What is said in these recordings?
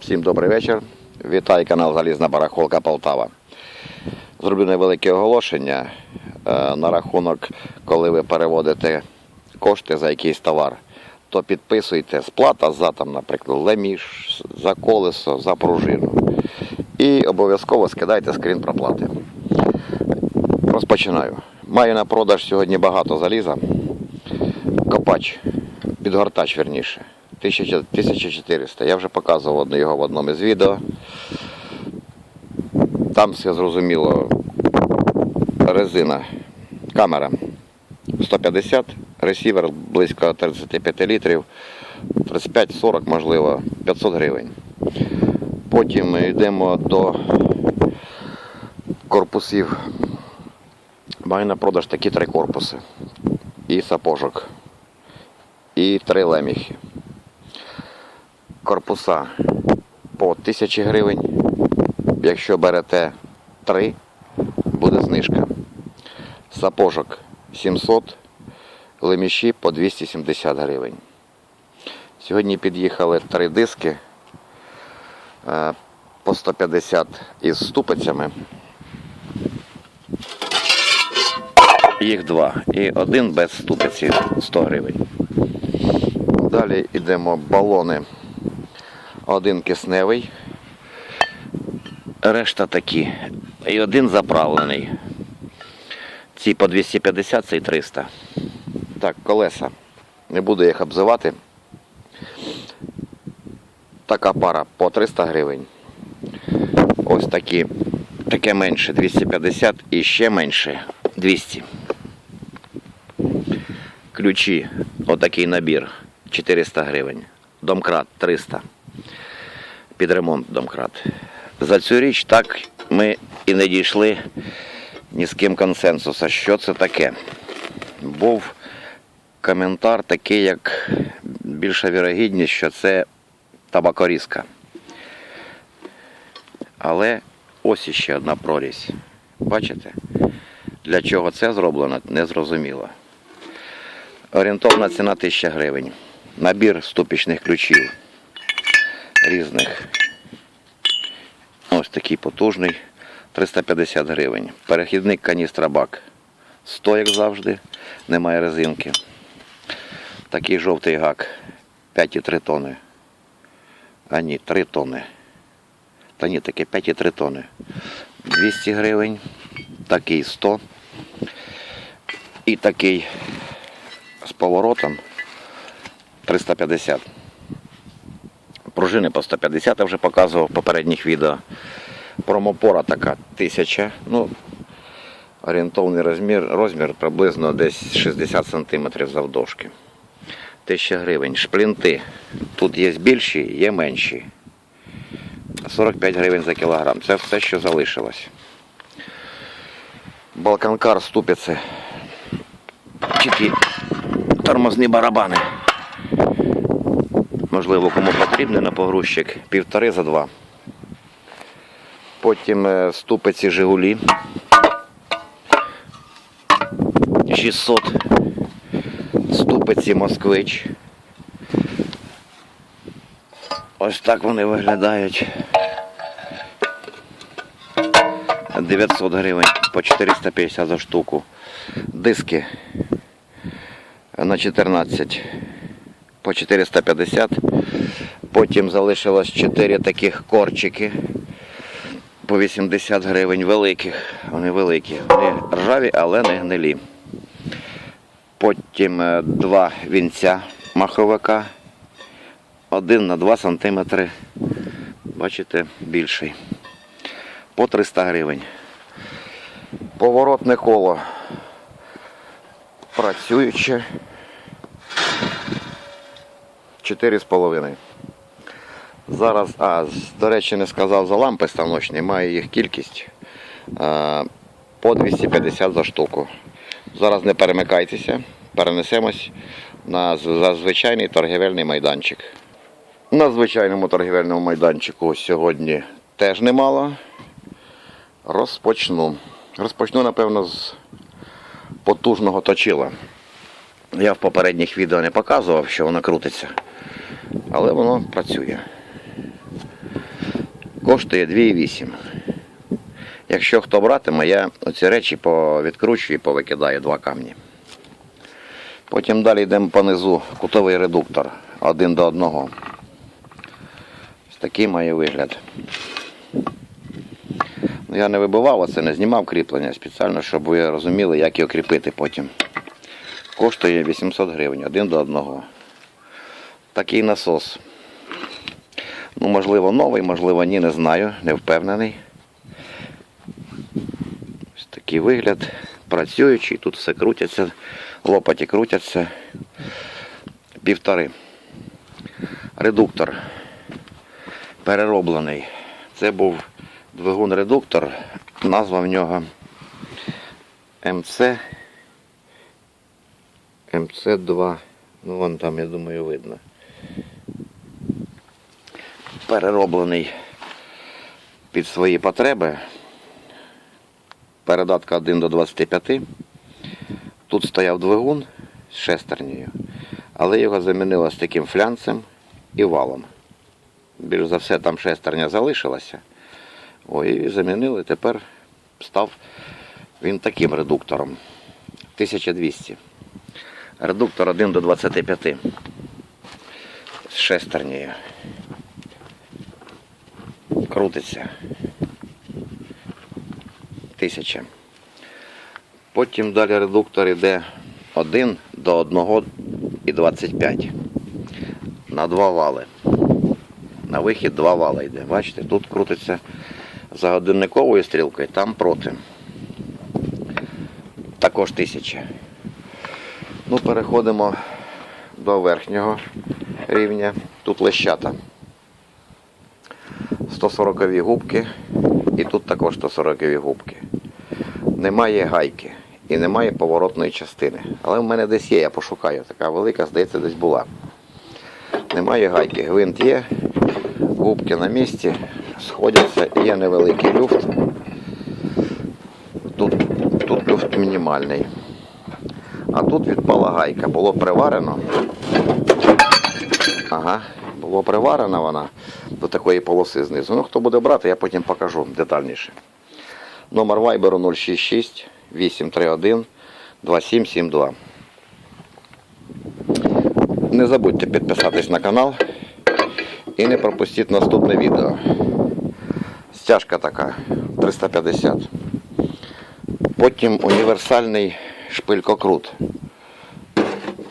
Всім добрий вечір. Вітаю канал Залізна Барахолка Полтава. Зроблю невелике оголошення е, на рахунок, коли ви переводите кошти за якийсь товар, то підписуйте сплата за там, наприклад, леміш, за колесо, за пружину. І обов'язково скидайте скрін проплати. Розпочинаю. Маю на продаж сьогодні багато заліза. Копач, підгортач верніше. 1000 1400. Я вже показував його в одному із відео. Там все зрозуміло. Резина, камера 150, ресівер близько 35 літрів, 35-40, можливо, 500 гривень. Потім йдемо до корпусів. Маю на продаж такі три корпуси. І сапожок. І три леміхи. Корпуса по 1000 гривень. Якщо берете 3, буде знижка. Сапожок 700, леміші по 270 гривень. Сьогодні під'їхали три диски е, по 150 із ступицями. Їх два. І один без ступиці 100 гривень. Далі йдемо балони. Один кисневий, решта такі. І один заправлений. Ці по 250, цей 300. Так, колеса. Не буду їх обзивати. Така пара по 300 гривень. Ось такі. Таке менше 250 і ще менше 200. Ключі, отакий набір 400 гривень. Домкрат 300. Під ремонт домкрат. За цю річ так ми і не дійшли ні з ким консенсуса. Що це таке? Був коментар такий, як більша вірогідність, що це табакорізка. Але ось іще одна прорізь. Бачите? Для чого це зроблено, не зрозуміло. Орієнтовна ціна 1000 гривень. Набір ступічних ключів різних. Ось такий потужний. 350 гривень. Перехідник каністра бак. 100, як завжди, немає резинки. Такий жовтий гак. 5,3 тони. А ні, 3 тони. Та ні, таке 5,3 тони. 200 гривень. Такий 100. І такий з поворотом 350. Пружини по 150 я вже показував в попередніх відео. Промопора така 1000. Ну, орієнтовний розмір, розмір приблизно десь 60 см завдовжки. 1000 гривень. Шплінти. Тут є більші, є менші. 45 гривень за кілограм. Це все, що залишилось. Балканкар ступиці. Чи тормозні барабани. Можливо, кому потрібно на погрузчик. Півтори за два. Потім е, ступиці Жигулі. 600. Ступиці Москвич. Ось так вони виглядають. 900 гривень по 450 за штуку. Диски на 14 по 450. Потім залишилось 4 таких корчики по 80 гривень великих. Вони великі. Вони ржаві, але не гнилі. Потім е, два вінця маховика. Один на 2 см. Бачите, більший. По 300 гривень. Поворотне коло працююче. 4,5. Зараз, а, до речі, не сказав за лампи станочні, маю їх кількість а, по 250 за штуку. Зараз не перемикайтеся, перенесемось на звичайний торгівельний майданчик. На звичайному торгівельному майданчику сьогодні теж немало. Розпочну. Розпочну, напевно, з потужного точила. Я в попередніх відео не показував, що воно крутиться, але воно працює. Коштує 2,8. Якщо хто братиме, я оці речі повідкручую і повикидаю два камні. Потім далі йдемо по низу кутовий редуктор один до одного. Ось такий має вигляд. Ну, я не вибивав оце, не знімав кріплення спеціально, щоб ви розуміли, як його кріпити потім. Коштує 800 гривень, один до одного. Такий насос. Ну, можливо, новий, можливо, ні, не знаю, не впевнений. Ось такий вигляд. Працюючий, тут все крутяться, лопаті крутяться. Півтори. Редуктор перероблений. Це був двигун-редуктор, назва в нього МЦ. МЦ2. Ну, вон там, я думаю, видно. Перероблений під свої потреби. Передатка 1 до 25. Тут стояв двигун з шестернею, але його замінили з таким флянцем і валом. Більш за все там шестерня залишилася. Ой, і замінили, тепер став він таким редуктором. 1200. Редуктор 1 до 25. З шестернею. Крутиться. Тисяча. Потім далі редуктор йде 1 до 1 і 25. На два вали. На вихід два вала йде. Бачите, тут крутиться за годинниковою стрілкою, там проти. Також тисяча. Ну, переходимо до верхнього рівня. Тут лещата. 140 губки і тут також 140 губки. Немає гайки і немає поворотної частини. Але в мене десь є, я пошукаю. Така велика, здається, десь була. Немає гайки, гвинт є, губки на місці, сходяться, є невеликий люфт. Тут, тут люфт мінімальний. А тут відпала гайка. Було приварено. Ага, було приварена вона до такої полоси знизу. Ну, хто буде брати, я потім покажу детальніше. Номер вайберу 066 831 2772. Не забудьте підписатись на канал і не пропустіть наступне відео. Стяжка така 350. Потім універсальний шпилькокрут.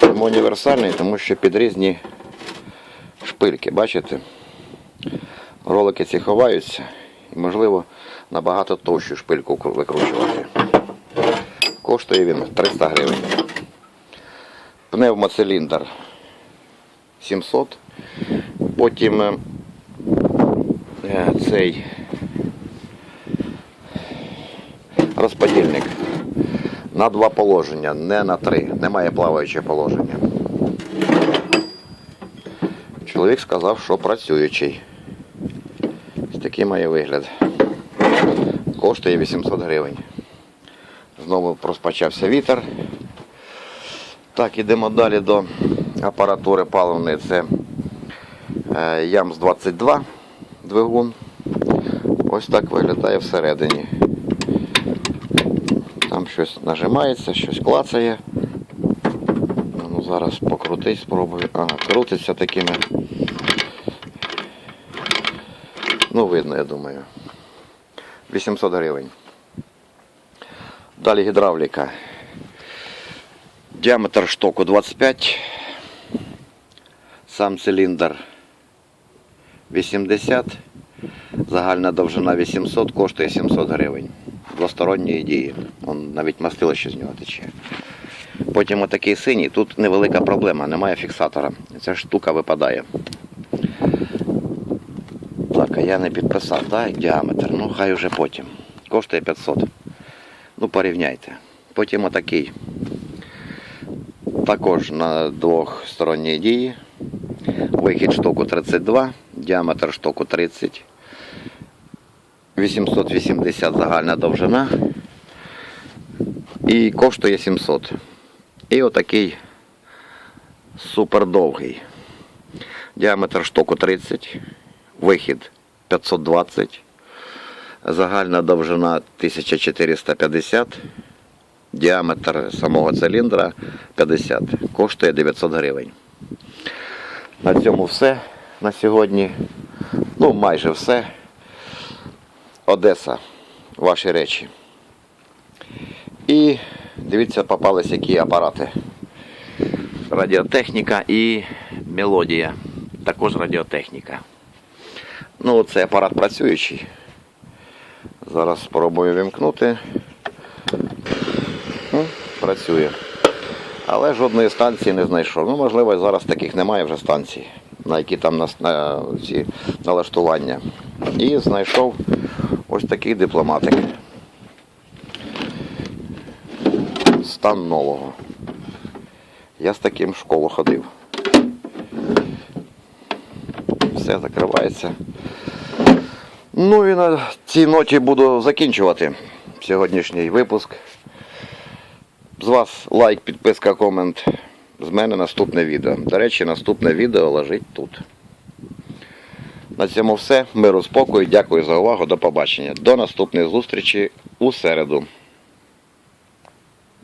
Чому універсальний? Тому що під різні шпильки, бачите? Ролики ці ховаються і, можливо, набагато товщу шпильку викручувати. Коштує він 300 гривень. Пневмоциліндр 700. Потім е, цей розподільник на два положення, не на три. Немає плаваючого положення. Чоловік сказав, що працюючий. Ось такий має вигляд. Коштує 800 гривень. Знову розпочався вітер. Так, ідемо далі до апаратури паливної. Це е, ЯМС-22 двигун. Ось так виглядає всередині. Там щось нажимається, щось клацає. Ну, зараз покрутись, спробую. Ага, крутиться такими. Ну, видно, я думаю. 800 гривень. Далі гідравліка. Діаметр штоку 25. Сам циліндр 80. Загальна довжина 800, коштує 700 гривень. Двосторонньої дії. Он навіть мастило ще з нього тече. Потім отакий синій, тут невелика проблема, немає фіксатора. Ця штука випадає. Так, я не підписав, так, діаметр. Ну, хай уже потім. Коштує 500. Ну, порівняйте. Потім отакий. Також на двохсторонній дії. Вихід штоку 32, діаметр штоку 30. 880 загальна довжина. І коштує 700. І отакий супердовгий. Діаметр штоку 30, вихід 520, загальна довжина 1450, діаметр самого циліндра 50, коштує 900 гривень. На цьому все на сьогодні. Ну, майже все. Одеса, ваші речі. І дивіться, попались які апарати. Радіотехніка і мелодія. Також радіотехніка. Ну, це апарат працюючий. Зараз спробую вімкнути. М, Працює. Але жодної станції не знайшов. Ну, можливо, зараз таких немає вже станцій, на які там нас, на, ці налаштування. І знайшов ось такий дипломатик. Стан нового. Я з таким в школу ходив. Все закривається. Ну і на цій ноті буду закінчувати сьогоднішній випуск. З вас лайк, підписка, комент. З мене наступне відео. До речі, наступне відео лежить тут. На цьому все. Миру спокою. Дякую за увагу. До побачення. До наступної зустрічі у середу.